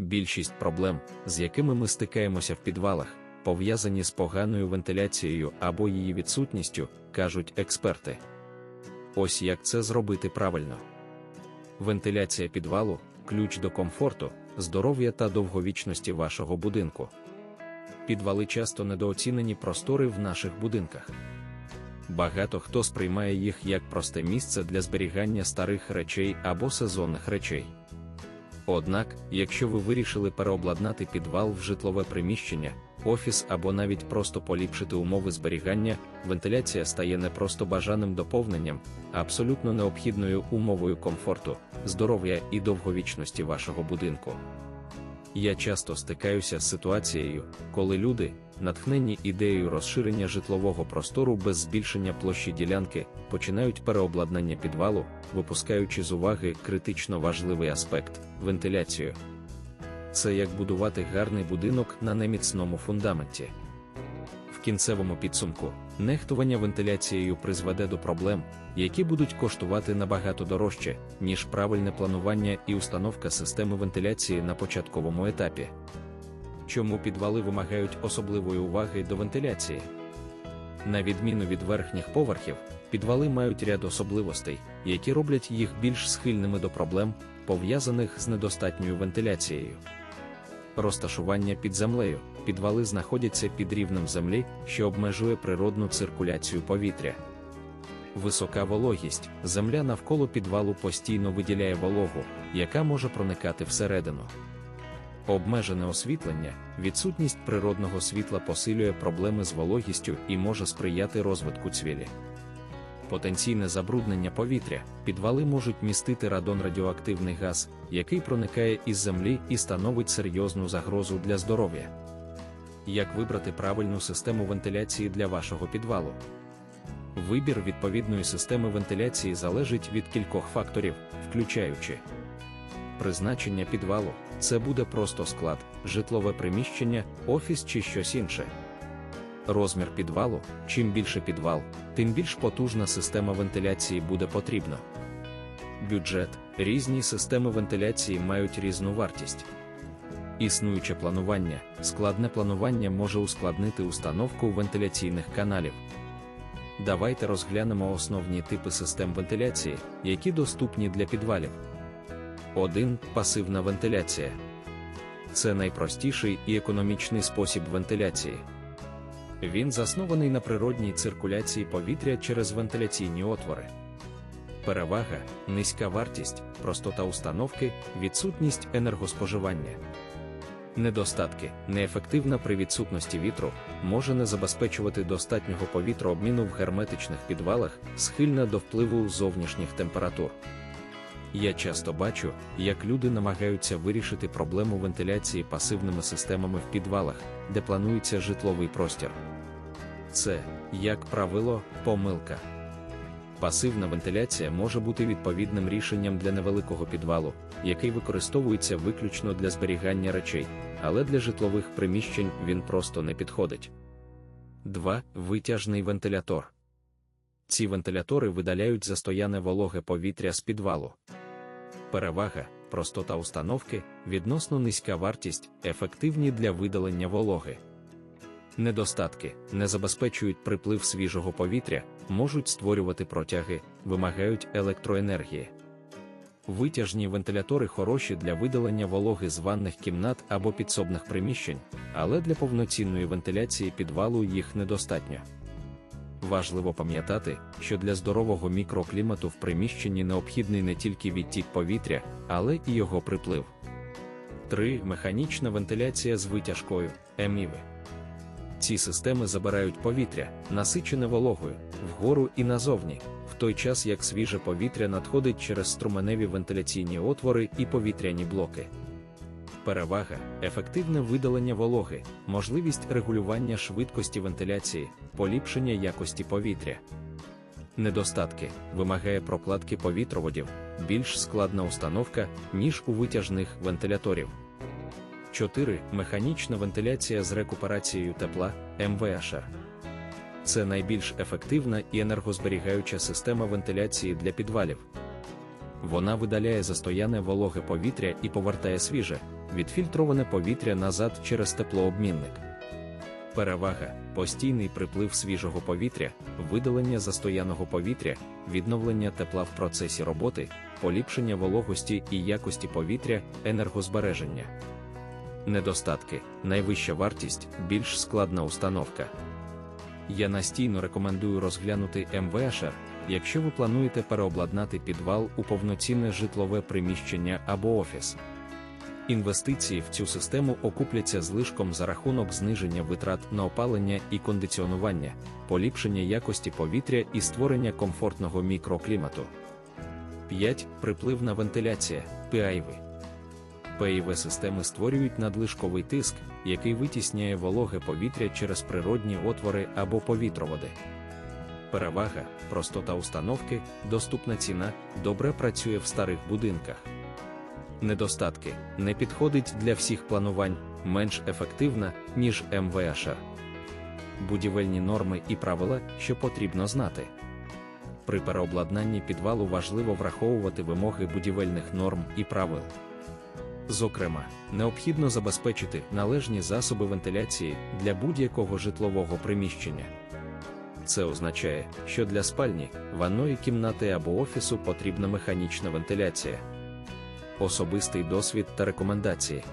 Більшість проблем, з якими ми стикаємося в підвалах, пов'язані з поганою вентиляцією або її відсутністю, кажуть експерти. Ось як це зробити правильно. Вентиляція підвалу ключ до комфорту, здоров'я та довговічності вашого будинку. Підвали часто недооцінені простори в наших будинках. Багато хто сприймає їх як просте місце для зберігання старих речей або сезонних речей. Однак, якщо ви вирішили переобладнати підвал в житлове приміщення, офіс або навіть просто поліпшити умови зберігання, вентиляція стає не просто бажаним доповненням, а абсолютно необхідною умовою комфорту, здоров'я і довговічності вашого будинку. Я часто стикаюся з ситуацією, коли люди, натхнені ідеєю розширення житлового простору без збільшення площі ділянки, починають переобладнання підвалу, випускаючи з уваги критично важливий аспект вентиляцію. Це як будувати гарний будинок на неміцному фундаменті. Кінцевому підсумку нехтування вентиляцією призведе до проблем, які будуть коштувати набагато дорожче, ніж правильне планування і установка системи вентиляції на початковому етапі. Чому підвали вимагають особливої уваги до вентиляції? На відміну від верхніх поверхів, підвали мають ряд особливостей, які роблять їх більш схильними до проблем, пов'язаних з недостатньою вентиляцією. Розташування під землею. Підвали знаходяться під рівнем землі, що обмежує природну циркуляцію повітря. Висока вологість. Земля навколо підвалу постійно виділяє вологу, яка може проникати всередину. Обмежене освітлення, відсутність природного світла посилює проблеми з вологістю і може сприяти розвитку цвілі. Потенційне забруднення повітря, підвали можуть містити радон радіоактивний газ, який проникає із землі і становить серйозну загрозу для здоров'я. Як вибрати правильну систему вентиляції для вашого підвалу? Вибір відповідної системи вентиляції залежить від кількох факторів, включаючи призначення підвалу це буде просто склад, житлове приміщення, офіс чи щось інше. Розмір підвалу, чим більше підвал, тим більш потужна система вентиляції буде потрібна. Бюджет різні системи вентиляції мають різну вартість. Існуюче планування, складне планування може ускладнити установку вентиляційних каналів. Давайте розглянемо основні типи систем вентиляції, які доступні для підвалів. 1. Пасивна вентиляція. Це найпростіший і економічний спосіб вентиляції. Він заснований на природній циркуляції повітря через вентиляційні отвори. Перевага, низька вартість, простота установки, відсутність енергоспоживання. Недостатки неефективна при відсутності вітру, може не забезпечувати достатнього повітрообміну в герметичних підвалах, схильна до впливу зовнішніх температур. Я часто бачу, як люди намагаються вирішити проблему вентиляції пасивними системами в підвалах, де планується житловий простір. Це, як правило, помилка. Пасивна вентиляція може бути відповідним рішенням для невеликого підвалу, який використовується виключно для зберігання речей, але для житлових приміщень він просто не підходить. 2. Витяжний вентилятор. Ці вентилятори видаляють застояне вологе повітря з підвалу. Перевага, простота установки, відносно низька вартість, ефективні для видалення вологи. Недостатки не забезпечують приплив свіжого повітря, можуть створювати протяги, вимагають електроенергії. Витяжні вентилятори хороші для видалення вологи з ванних кімнат або підсобних приміщень, але для повноцінної вентиляції підвалу їх недостатньо. Важливо пам'ятати, що для здорового мікроклімату в приміщенні необхідний не тільки відтік повітря, але і його приплив. 3. Механічна вентиляція з витяжкою еміви. Ці системи забирають повітря, насичене вологою, вгору і назовні, в той час як свіже повітря надходить через струменеві вентиляційні отвори і повітряні блоки. Перевага, ефективне видалення вологи, можливість регулювання швидкості вентиляції, поліпшення якості повітря. Недостатки вимагає прокладки повітроводів, більш складна установка, ніж у витяжних вентиляторів. 4. Механічна вентиляція з рекуперацією тепла МВШР. Це найбільш ефективна і енергозберігаюча система вентиляції для підвалів. Вона видаляє застояне вологе повітря і повертає свіже, відфільтроване повітря назад через теплообмінник. Перевага постійний приплив свіжого повітря, видалення застояного повітря, відновлення тепла в процесі роботи, поліпшення вологості і якості повітря, енергозбереження. Недостатки, найвища вартість, більш складна установка. Я настійно рекомендую розглянути МВШР, якщо ви плануєте переобладнати підвал у повноцінне житлове приміщення або офіс. Інвестиції в цю систему окупляться злишком за рахунок зниження витрат на опалення і кондиціонування, поліпшення якості повітря і створення комфортного мікроклімату. 5. Припливна вентиляція PIV. PIV системи створюють надлишковий тиск, який витісняє вологе повітря через природні отвори або повітроводи. Перевага, простота установки, доступна ціна, добре працює в старих будинках. Недостатки не підходить для всіх планувань, менш ефективна, ніж МВШР. Будівельні норми і правила, що потрібно знати. При переобладнанні підвалу важливо враховувати вимоги будівельних норм і правил. Зокрема, необхідно забезпечити належні засоби вентиляції для будь-якого житлового приміщення. Це означає, що для спальні, ванної кімнати або офісу потрібна механічна вентиляція. Особистий досвід та рекомендації.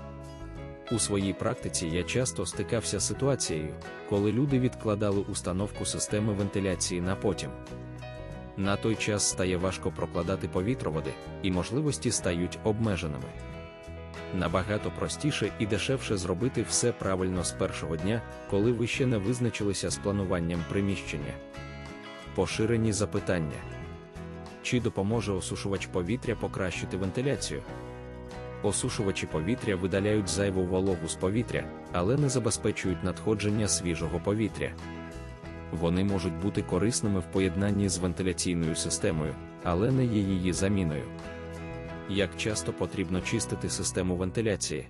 У своїй практиці я часто стикався з ситуацією, коли люди відкладали установку системи вентиляції на потім. На той час стає важко прокладати повітроводи, і можливості стають обмеженими. Набагато простіше і дешевше зробити все правильно з першого дня, коли ви ще не визначилися з плануванням приміщення. Поширені запитання. Чи допоможе осушувач повітря покращити вентиляцію? Осушувачі повітря видаляють зайву вологу з повітря, але не забезпечують надходження свіжого повітря. Вони можуть бути корисними в поєднанні з вентиляційною системою, але не є її заміною. Як часто потрібно чистити систему вентиляції?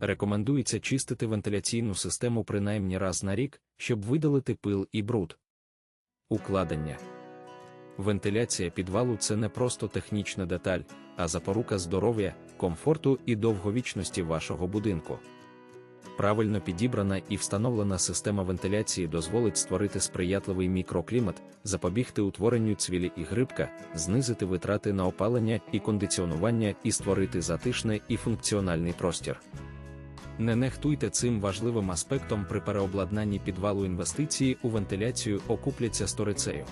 Рекомендується чистити вентиляційну систему принаймні раз на рік, щоб видалити пил і бруд. Укладення Вентиляція підвалу це не просто технічна деталь, а запорука здоров'я, комфорту і довговічності вашого будинку. Правильно підібрана і встановлена система вентиляції дозволить створити сприятливий мікроклімат, запобігти утворенню цвілі і грибка, знизити витрати на опалення і кондиціонування і створити затишний і функціональний простір. Не нехтуйте цим важливим аспектом при переобладнанні підвалу інвестиції у вентиляцію окупляться сторицею.